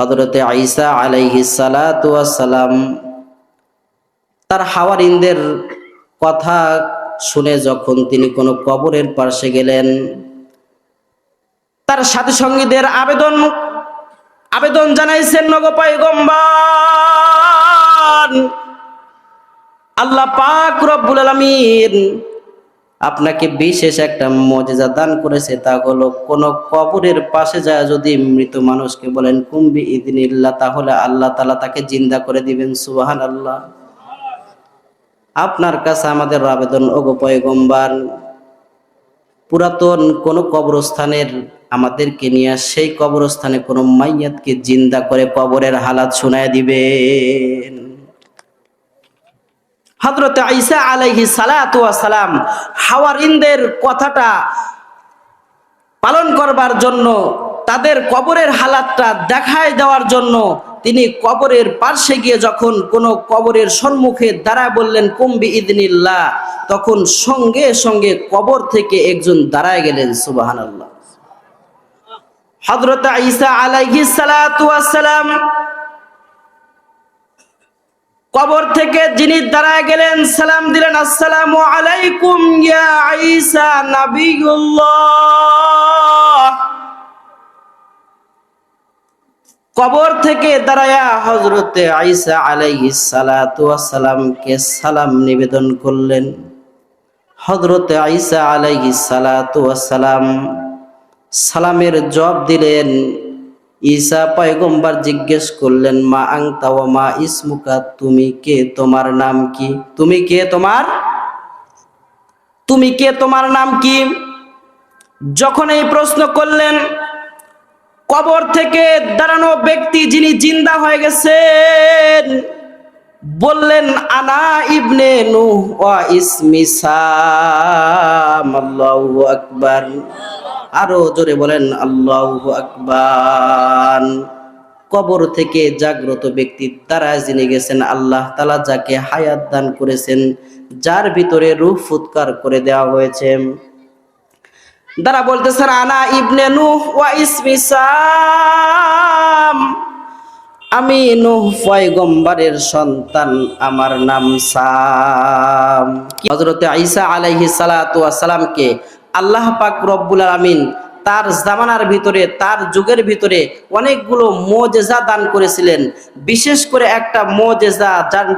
হজরতে আইসা আলাইহি সালাম তার হাওয়ারিনদের কথা শুনে যখন তিনি কোনো কবরের পাশে গেলেন, তার সাথী সঙ্গীদের আবেদন আবেদন জানাইছেন নগপাই গম্বান আল্লাহ পাক রব্বুল আলামিন আপনাকে বিশেষ একটা মজেজা দান করেছে, তা হলো কোন কবরের পাশে যায় যদি মৃত মানুষকে বলেন, কুম্বি ইদিনিল্লাহ, তাহলে আল্লাহ তালা তাকে জিন্দা করে দিবেন সুবাহান আল্লাহ আপনার কাছে আমাদের আবেদন, ওগো পয়গম্বার, পুরাতন কোন কবরস্থানের আমাদেরকে নিয়ে সেই কবরস্থানে কোনো মাইয়াতকে জিন্দা করে কবরের হালাত শোনায় দিবেন। হজরত আইসা আলাইহি সালাম হাওয়ারিনদের কথাটা পালন করবার জন্য তাদের কবরের হালাতটা দেখায় দেওয়ার জন্য তিনি কবরের পার্শ্বে গিয়ে যখন কোন কবরের সম্মুখে দাঁড়ায় বললেন কুম্বি ইদনিল্লাহ তখন সঙ্গে সঙ্গে কবর থেকে একজন দাঁড়ায় গেলেন সুবাহান আল্লাহ হজরত আইসা আলাইহি সালাম কবর থেকে যিনি দাঁড়ায় গেলেন, সালাম দিলেন, আসসালামু আলাইকুম আইসা কবর থেকে দাঁড়ায়া হজরতে আইসা আলাইহিস সালাতু সালামকে সালাম নিবেদন করলেন। হজরতে আইসা আলাইহিস সালাতু সালাম সালামের জবাব দিলেন ঈসা পয়গম্বর জিজ্ঞেস করলেন, মা আংতা ও মা ইসমুকা? তুমি কে? তোমার নাম কি? তুমি কে তোমার? তুমি কে তোমার নাম কি? যখন এই প্রশ্ন করলেন, কবর থেকে দাঁড়ানো ব্যক্তি যিনি জিন্দা হয়ে গেছেন, বললেন, আনা ইবনে নূহ ওয়া ইসমি সাম, আল্লাহু আকবার। আরও জোরে বলেন, আল্লাহু আকবার। কবর থেকে জাগ্রত ব্যক্তি তারা জেনে গেছেন, আল্লাহ তালা যাকে হায়াত দান করেছেন, যার ভিতরে রূহ ফুৎকার করে দেওয়া হয়েছে। তারা বলতেছেন, আনা ইবনে নূহ ওয়া ইসমি সাম। আমি নূহ পয়গম্বরের সন্তান, আমার নাম সাম। হযরতে ঈসা আলাইহিস সালাতু ওয়াস সালামকে আল্লাহ পাক রব্বুল আলমিন তার জামানার ভিতরে, তার যুগের ভিতরে অনেকগুলো মোজেজা দান করেছিলেন। বিশেষ করে একটা মোজেজা যার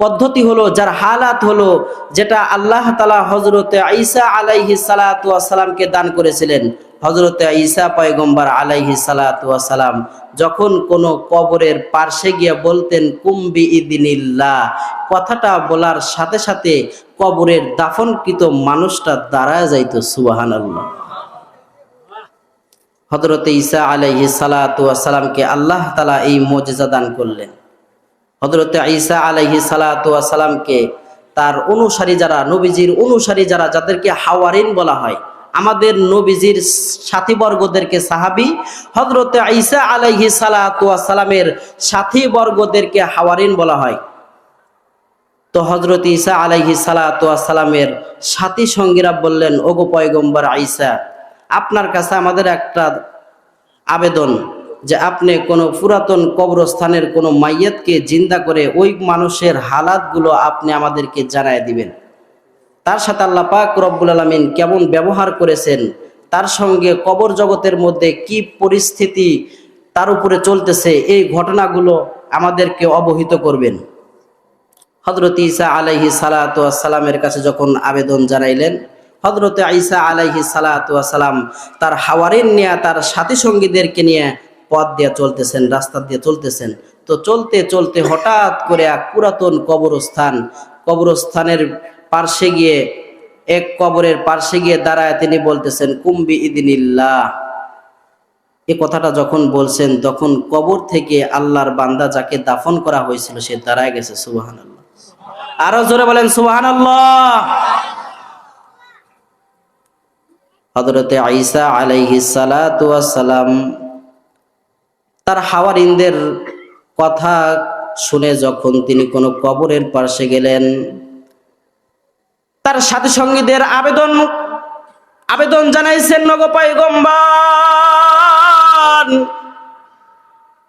পদ্ধতি হলো, যার হালাত হলো, যেটা আল্লাহ তালা হজরত আইসা আলাইহি সালাতামকে দান করেছিলেন। হজরতে ঈসা পয়গম্বর আলাইহি সালাতাম যখন কোনো কবরের পার্শ্বে গিয়ে বলতেন কুম্বি ইদিনিল্লাহ কথাটা বলার সাথে সাথে কবরের দাফনকৃত মানুষটা দাঁড়ায় যাইত সুবাহান আল্লাহ হজরতে ঈসা আলাইহি সালাতামকে আল্লাহ তালা এই মজেজা দান করলেন। হজরতে ঈসা আলাইহি সালাতামকে তার অনুসারী যারা, নবীজির অনুসারী যারা, যাদেরকে হাওয়ারিন বলা হয় আমাদের নবীজির সাথীবর্গদেরকে সাহাবি হজরতে ঈসা আলাইহি সালাতামের সাথীবর্গদেরকে হাওয়ারিন বলা হয়। তো হজরত ঈসা আলাইহি সালাতামের সাথী সঙ্গীরা বললেন, ওগো পয়গম্বর আইসা আপনার কাছে আমাদের একটা আবেদন যে আপনি কোনো পুরাতন কবরস্থানের কোনো মাইয়াতকে জিন্দা করে ওই মানুষের হালাতগুলো আপনি আমাদেরকে জানায় দিবেন। তার সাথে আল্লাহ পাক রব্বুল আলমিন কেমন ব্যবহার করেছেন, তার সঙ্গে কবর জগতের মধ্যে কি পরিস্থিতি তার উপরে চলতেছে, এই ঘটনাগুলো আমাদেরকে অবহিত করবেন। হজরত ইসা আলাইহি সালাতামের কাছে যখন আবেদন জানাইলেন হজরত ঈসা আলাইহি সালাতাম তার হাওয়ারিন নিয়ে তার সাথী সঙ্গীদেরকে নিয়ে পথ দিয়ে চলতেছেন, রাস্তা দিয়ে চলতেছেন। তো চলতে চলতে হঠাৎ করে এক পুরাতন কবরস্থান, কবরস্থানের পার্শ্বে গিয়ে, এক কবরের পার্শ্বে গিয়ে দাঁড়ায় তিনি বলতেছেন কুম্বি ইদিনিল্লাহ এ কথাটা যখন বলছেন, তখন কবর থেকে আল্লাহর বান্দা যাকে দাফন করা হয়েছিল, সে দাঁড়ায় গেছে সুবাহান আল্লাহ আরও জোরে বলেন সুবাহান আল্লাহ হজরতে আইসা আলাইহি সালাম তার হাওয়ারিনদের কথা শুনে যখন তিনি কোনো কবরের পাশে গেলেন তার সাথী সঙ্গীদের আবেদন আবেদন জানাইছেন নগপাই গম্বান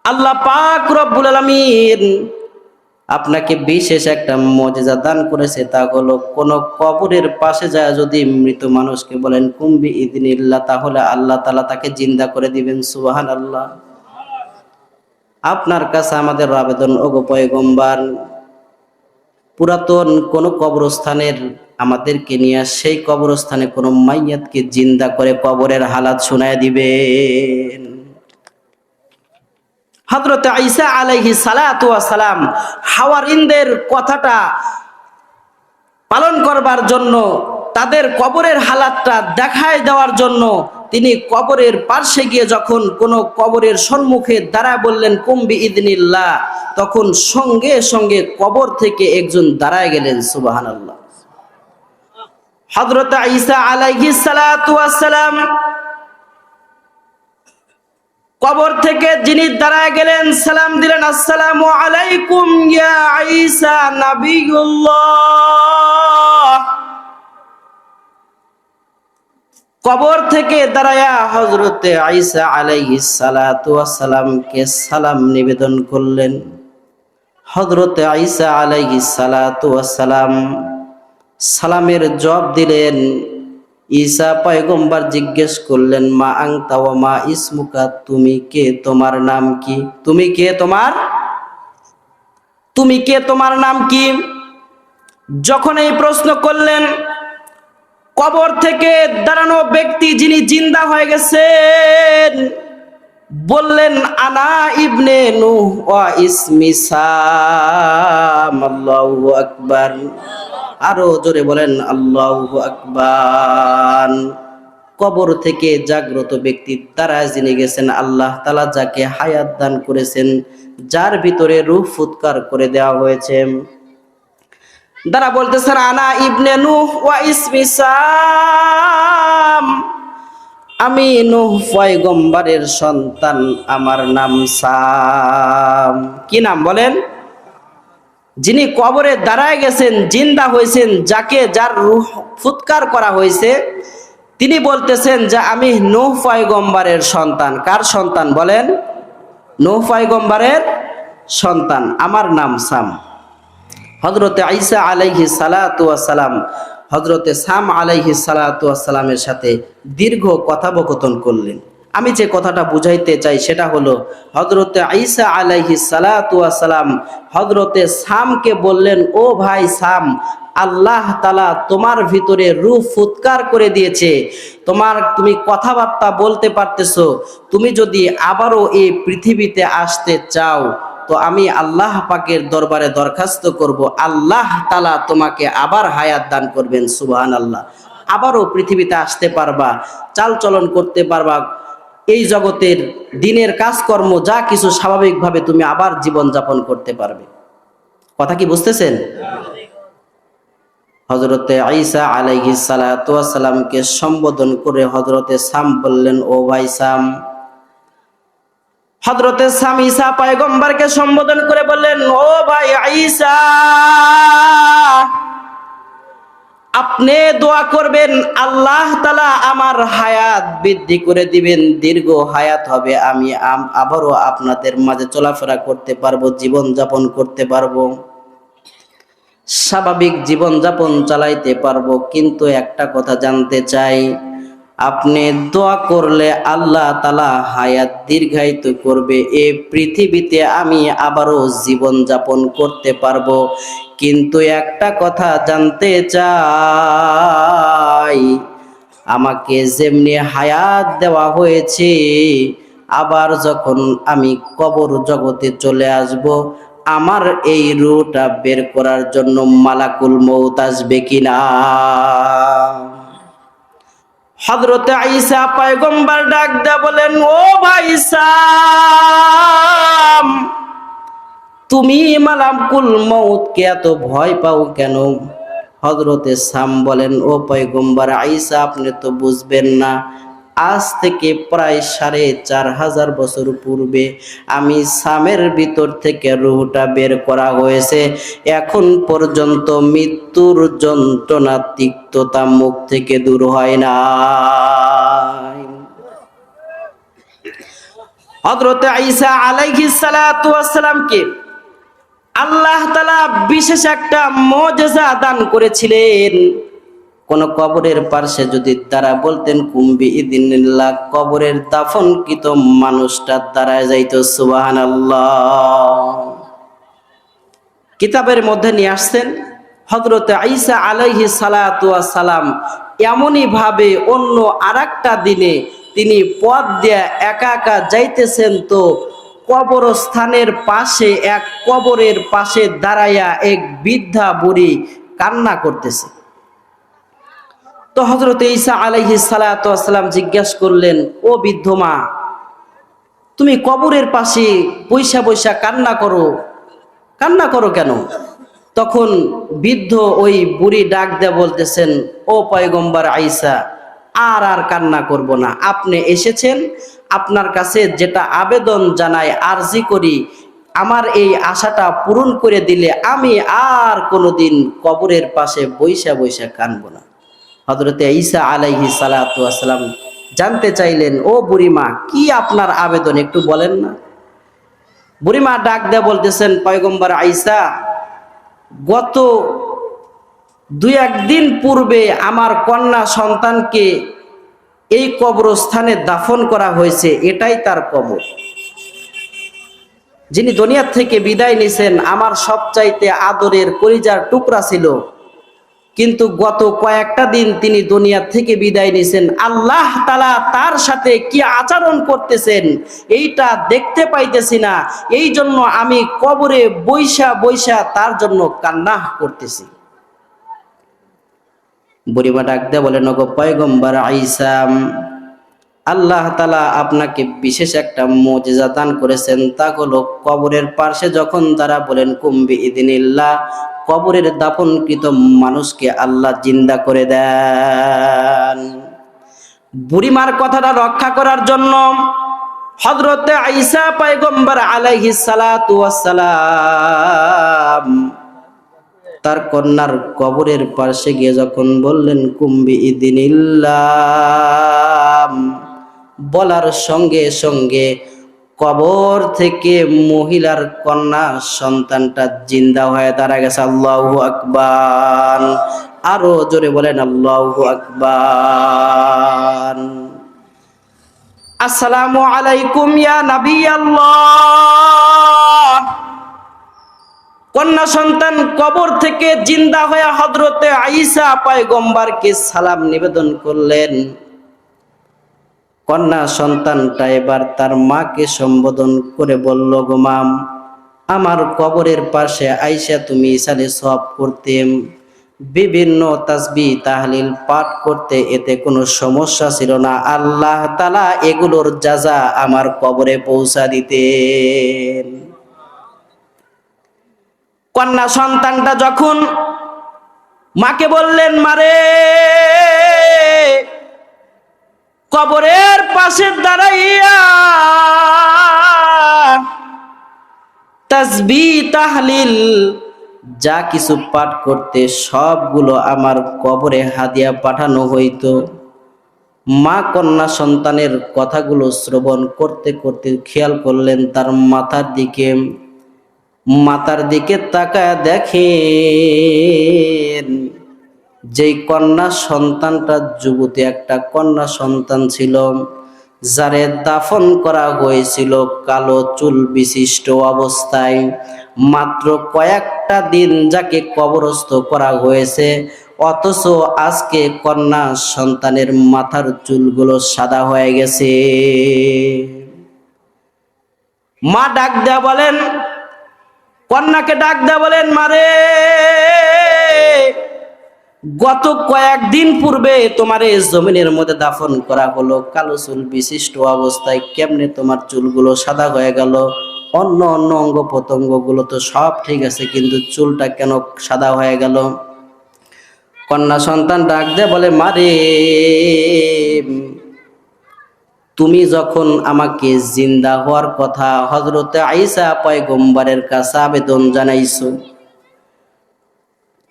আল্লাহ পাক রব্বুল আলামিন আপনাকে বিশেষ একটা মজেজা দান করেছে, তা হলো কোন কবরের পাশে যায় যদি মৃত মানুষকে বলেন, কুম্বি ইদিনিল্লাহ তাহলে আল্লাহ তালা তাকে জিন্দা করে দিবেন সুবাহান আল্লাহ আপনার কাছে আমাদের আবেদন, ওগো পয়গম্বার। পুরাতন কোন কবরস্থানের আমাদেরকে নিয়ে সেই কবরস্থানে কোনো মাইয়াতকে জিন্দা করে কবরের হালাত শোনায় দিবেন। হজরত আইসা আলাইহি সালাম হাওয়ারিনদের কথাটা পালন করবার জন্য, তাদের কবরের হালাতটা দেখায় দেওয়ার জন্য তিনি কবরের পার্শ্বে গিয়ে যখন কোন কবরের সম্মুখে দাঁড়ায় বললেন কুম্বি ইদনিল্লাহ তখন সঙ্গে সঙ্গে কবর থেকে একজন দাঁড়ায় গেলেন সুবাহান আল্লাহ হজরত ঈসা আলাইহি সালাম কবর থেকে যিনি দাঁড়ায় গেলেন, সালাম দিলেন, আসসালামু আলাইকুম ইয়া ঈসা নাবিয়ুল্লাহ। কবর থেকে দাঁড়ায়া হজরতে আইসা আলাইহিস সালাতু সালামকে সালাম নিবেদন করলেন। হজরতে আইসা আলাইহিস সালাতু সালাম সালামের জবাব দিলেন, ঈসা পয়গম্বর জিজ্ঞেস করলেন, মা আংতা ও মা ইসমুকা, তুমি কে তোমার নাম কি? তুমি কে তোমার? তুমি কে তোমার নাম কি? যখন এই প্রশ্ন করলেন কবর থেকে দাঁড়ানো ব্যক্তি যিনি জিন্দা হয়ে গেছেন, বললেন, আনা ইবনে নূহ আকবার। আরও জোরে বলেন, আল্লাহু আকবার। কবর থেকে জাগ্রত ব্যক্তি তারা জেনে গেছেন, আল্লাহ তালা যাকে হায়াত দান করেছেন, যার ভিতরে রূহ ফুৎকার করে দেওয়া হয়েছে। তারা বলতেছেন আনা ইবনে নূহ ওয়া ইসমি সাম। আমি নূহ পয়গম্বরের সন্তান, আমার নাম সাম। কি নাম বলেন? যিনি কবরে দাঁড়ায় গেছেন, জিন্দা হয়েছেন, যাকে যার রূহ ফুৎকার করা হয়েছে, তিনি বলতেছেন যে, আমি নূহ পয়গম্বরের সন্তান। কার সন্তান বলেন? নূহ পয়গম্বরের সন্তান, আমার নাম সাম। হজরতে আইসা আলাইহি সালাম হজরতে সাম আলাইহি সালামের সাথে দীর্ঘ কথোপকথন করলেন। আমি যে কথাটা বুঝাইতে চাই সেটা হলো হজরতে আইসা আলাইহি সালাম হজরতে সামকে বললেন, ও ভাই সাম, আল্লাহ তালা তোমার ভিতরে রূহ ফুৎকার করে দিয়েছে। তোমার তুমি কথাবার্তা বলতে পারতেছো। তুমি যদি আবারও এই পৃথিবীতে আসতে চাও তো আমি আল্লাহ পাকের দরবারে দরখাস্ত করব। আল্লাহ তালা তোমাকে আবার হায়াত দান করবেন সুবহান আল্লাহ আবারও পৃথিবীতে আসতে পারবা চাল চলন করতে পারবা। এই জগতের দিনের কাজকর্ম যা কিছু স্বাভাবিকভাবে তুমি আবার জীবন যাপন করতে পারবে। কথা কি বুঝতেছেন? হজরতে আইসা আলাইহি সালাতামকে সম্বোধন করে হজরতে সাম বললেন, ও ভাই সাম হজরতে সাম ঈসা পয়গম্বরকে সম্বোধন করে বললেন, ও ভাই আইসা আপনি দোয়া করবেন, আল্লাহ তালা আমার হায়াত বৃদ্ধি করে দিবেন, দীর্ঘ হায়াত হবে, আমি আবারও আপনাদের মাঝে চলাফেরা করতে পারব জীবন যাপন করতে পারব, স্বাভাবিক জীবন যাপন চালাইতে পারব, কিন্তু একটা কথা জানতে চাই আপনি দোয়া করলে আল্লাহ তালা হায়াত দীর্ঘায়িত করবে। এ পৃথিবীতে আমি আবারও জীবন যাপন করতে পারব। কিন্তু একটা কথা জানতে চাই, আমাকে যেমনি হায়াত দেওয়া হয়েছে, আবার যখন আমি কবর জগতে চলে আসব, আমার এই রুটা বের করার জন্য মালাকুল মৌত আসবে কিনা? হজরতে আইসা পায়গম্বার ডাক দা বলেন, ও ভাইসাম তুমি তুমি মালাকুল মৌতকে এত ভয় পাও কেন? হজরতে সাম বলেন, ও পয়গম্বর আইসা আপনি তো বুঝবেন না আজ থেকে প্রায় সাড়ে চার হাজার বছর পূর্বে আমি সামের ভিতর থেকে রুহটা বের করা হয়েছে। এখন পর্যন্ত মৃত্যুর যন্ত্রণা তিক্ততা মুখ থেকে দূর হয় না হজরতে আইসা আলাইহি সালামকে আল্লাহ তালা বিশেষ একটা মজেজা দান করেছিলেন। কোন কবরের পার্শ্বে যদি তারা বলতেন, কুম্বি ইদিনিল্লাহ, কবরের দাফনকৃত মানুষটা দ্বারা যাইতো সুবাহান কিতাবের মধ্যে নিয়ে আসছেন হজরতে আইসা আলাইহি সালাম এমনই ভাবে অন্য আর দিনে তিনি পথ দিয়ে একা একা যাইতেছেন তো, কবরস্থানের পাশে, এক কবরের পাশে দাঁড়াইয়া এক বৃদ্ধা বুড়ি কান্না করতেছে। তো হজরত ঈসা আলাইহি সালাম জিজ্ঞেস করলেন, ও বৃদ্ধ মা, তুমি কবরের পাশে বৈশা বৈশা কান্না করো। কান্না করো কেন? তখন বৃদ্ধ ওই বুড়ি ডাক দেয়া বলতেছেন, ও পয়গম্বর আইসা আর আর কান্না করব না। আপনি এসেছেন, আপনার কাছে যেটা আবেদন জানাই, আরজি করি। আমার এই আশাটা পূরণ করে দিলে আমি আর কোনোদিন কবরের পাশে বৈশা বৈশা কানবো না। হজরতে ঈসা আলাইহি সালাতাম জানতে চাইলেন, ও বুড়িমা, কি আপনার আবেদন? একটু বলেন না। বুড়িমা ডাক দেয়া বলতেছেন, পয়গম্বর আইসা গত দুই একদিন পূর্বে আমার কন্যা সন্তানকে এই কবরস্থানে দাফন করা হয়েছে, এটাই তার কবর। যিনি দুনিয়ার থেকে বিদায় নিছেন, আমার সবচাইতে আদরের কলিজার টুকরা ছিল কিন্তু গত কয়েকটা দিন তিনি দুনিয়া থেকে বিদায় নিছেন আল্লাহ তালা তার সাথে কি আচরণ করতেছেন এইটা দেখতে পাইতেছি না। এই জন্য আমি কবরে বৈশা বৈশা তার জন্য কান্না করতেছি। বুড়িমা ডাক দেয়া বলেন গো পয়গম্বর আইসাম আল্লাহ তালা আপনাকে বিশেষ একটা মজেজা দান করেছেন। তা হলো কবরের পার্শ্বে যখন তারা বলেন কুম্বি ইদিনিল্লাহ কবরের দাপনকৃত মানুষকে আল্লাহ জিন্দা করে দেন। বুড়িমার কথাটা রক্ষা করার জন্য হজরতে আইসা পায়গম্বর আলাইহি সালাম তার কন্যার কবরের পাশে গিয়ে যখন বললেন কুম্বি ইদিনিল্লাহ বলার সঙ্গে সঙ্গে কবর থেকে মহিলার কন্যা সন্তানটা জিন্দা হয়ে দাঁড়া গেছে। আল্লাহ আকবার। আরও জোরে বলেন, আল্লাহ আকবার। আসসালামু আলাইকুম ইয়া নবী আল্লাহ কন্যা সন্তান কবর থেকে জিন্দা হয়ে হজরতে আইসা পায়গম্বারকে সালাম নিবেদন করলেন। কন্যা সন্তানটা এবার তার মাকে সম্বোধন করে বলল, গো মাম, আমার কবরের পাশে আইসা তুমি ইসালে সব করতে বিভিন্ন তাসবি, তাহলিল পাঠ করতে, এতে কোনো সমস্যা ছিল না। আল্লাহ তালা এগুলোর যাজা আমার কবরে পৌঁছা দিতেন। কন্যা সন্তানটা যখন মাকে বললেন মারে কবরের পাশে দাঁড়াইয়া তাসবি, তাহলিল, যা কিছু পাঠ করতে সবগুলো আমার কবরে হাদিয়া পাঠানো হইতো। মা কন্যা সন্তানের কথাগুলো শ্রবণ করতে করতে খেয়াল করলেন তার মাথার দিকে। মাতার দিকে তাকায় দেখেন যেই কন্যা সন্তানটা যুবতী, একটা কন্যা সন্তান ছিল, যারে দাফন করা হয়েছিল কালো চুল বিশিষ্ট অবস্থায়, মাত্র কয়েকটা দিন যাকে কবরস্থ করা হয়েছে, অথচ আজকে কন্যা সন্তানের মাথার চুলগুলো সাদা হয়ে গেছে। মা ডাক দেয়া বলেন, কন্যাকে ডাক দেয়া বলেন মারে গত কয়েকদিন পূর্বে তোমার এই জমিনের মধ্যে দাফন করা হলো। কালো চুল বিশিষ্ট অবস্থায় কেমনে তোমার চুলগুলো সাদা হয়ে গেল? অন্য অন্য অঙ্গ প্রত্যঙ্গগুলো তো সব ঠিক আছে, কিন্তু চুলটা কেন সাদা হয়ে গেল? কন্যা সন্তান ডাক দে বলে মারে তুমি যখন আমাকে জিন্দা হওয়ার কথা হজরতে আইসা পয়গম্বরের কাছে আবেদন জানাইছো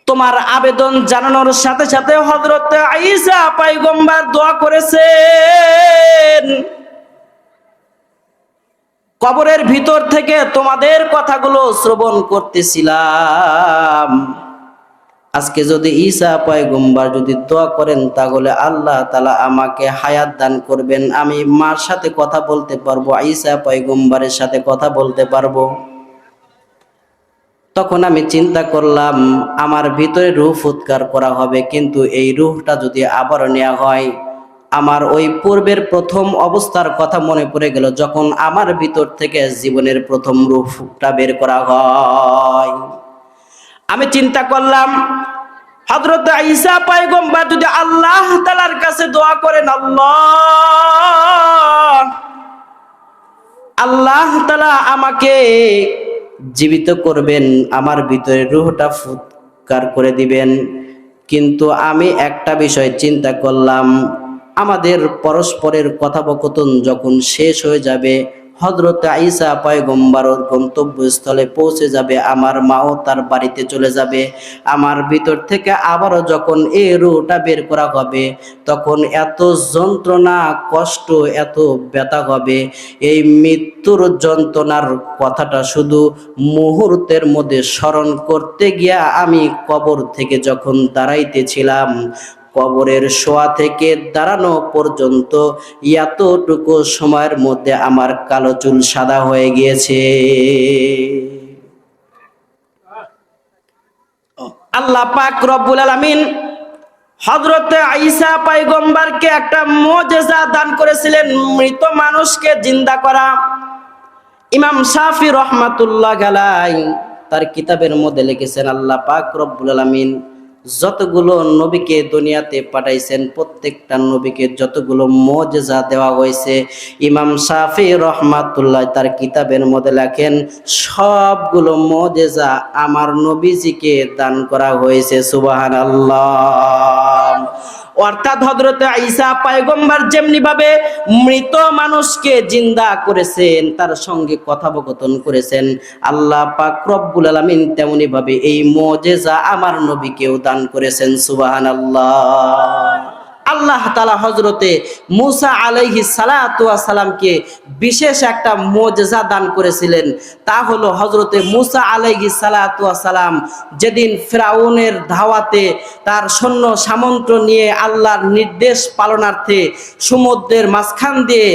তোমার আবেদন জানানোর সাথে সাথে হজরতে আইসা পাইগম্বার দোয়া করেছেন। কবরের ভিতর থেকে তোমাদের কথাগুলো শ্রবণ করতেছিলাম। আজকে যদি ঈসা পয়গম্বার যদি দোয়া করেন, তাহলে আল্লাহ তালা আমাকে হায়াত দান করবেন। আমি মার সাথে কথা বলতে পারব, ঈসা পয়গম্বারের সাথে কথা বলতে পারব। তখন আমি চিন্তা করলাম, আমার ভিতরে রুহ ফুৎকার করা হবে, কিন্তু এই রুহটা যদি আবার নেওয়া হয়, আমার ওই পূর্বের প্রথম অবস্থার কথা মনে পড়ে গেল, যখন আমার ভিতর থেকে জীবনের প্রথম রূপটা বের করা হয়। আমি চিন্তা করলাম হজরত ঈসা পয়গম্বর যদি আল্লাহ তালার কাছে দোয়া করেন, আল্লাহ আল্লাহ তালা আমাকে জীবিত করবেন, আমার ভিতরে রুহটা ফুৎকার করে দিবেন। কিন্তু আমি একটা বিষয় চিন্তা করলাম, আমাদের পরস্পরের কথোপকথন যখন শেষ হয়ে যাবে হজরত আইসা পয়গম্বর গন্তব্যস্থলে পৌঁছে যাবে, আমার মাও তার বাড়িতে চলে যাবে। আমার ভিতর থেকে আবারও যখন এই রুটা বের করা হবে, তখন এত যন্ত্রণা, কষ্ট, এত ব্যথা হবে। এই মৃত্যুর যন্ত্রণার কথাটা শুধু মুহূর্তের মধ্যে স্মরণ করতে গিয়া আমি কবর থেকে যখন দাঁড়াইতেছিলাম কবরের শোয়া থেকে দাঁড়ানো পর্যন্ত এতটুকু সময়ের মধ্যে আমার কালো চুল সাদা হয়ে গিয়েছে। আল্লাহ পাক রব্বুল আলামিন হজরতে আইসা পাইগম্বারকে একটা মোজেজা দান করেছিলেন মৃত মানুষকে জিন্দা করা। ইমাম শাফি রহমাতুল্লাহ গালাই তার কিতাবের মধ্যে লিখেছেন, আল্লাহ পাক রব্বুল আলামিন যতগুলো নবীকে দুনিয়াতে পাঠাইছেন, প্রত্যেকটা নবীকে যতগুলো মজেজা দেওয়া হয়েছে, ইমাম সাফি রহমাতুল্লাহ তার কিতাবের মধ্যে লেখেন, সবগুলো মজেজা আমার নবীজিকে দান করা হয়েছে সুবাহান আল্লাহ অর্থাৎ হজরত ঈসা পায়গম্বার যেমনি ভাবে মৃত মানুষকে জিন্দা করেছেন, তার সঙ্গে কথোপকথন করেছেন, আল্লাহ পাক রব্বুল আলামিন তেমনি ভাবে এই মুজিজা আমার নবীকেও দান করেছেন, সুবহানাল্লাহ। আল্লাহ তালা হজরতে মুসা আলাইহি সালামকে বিশেষ একটা মোজেজা দান করেছিলেন। তা হলো হজরতে মুসা আলাইহি সালাম যেদিন ফ্রাউনের ধাওয়াতে তার সৈন্য সামন্ত নিয়ে আল্লাহর নির্দেশ পালনার্থে সমুদ্রের মাঝখান দিয়ে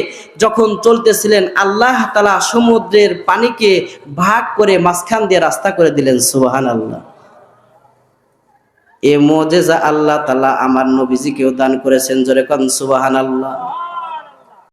যখন চলতেছিলেন, আল্লাহ তালা সমুদ্রের পানিকে ভাগ করে মাঝখান দিয়ে রাস্তা করে দিলেন। সুবাহান আল্লাহ এ মোজেজা আল্লাহ তালা আমার নবীজিকেও দান করেছেন জোরে কন সুবাহান আল্লাহ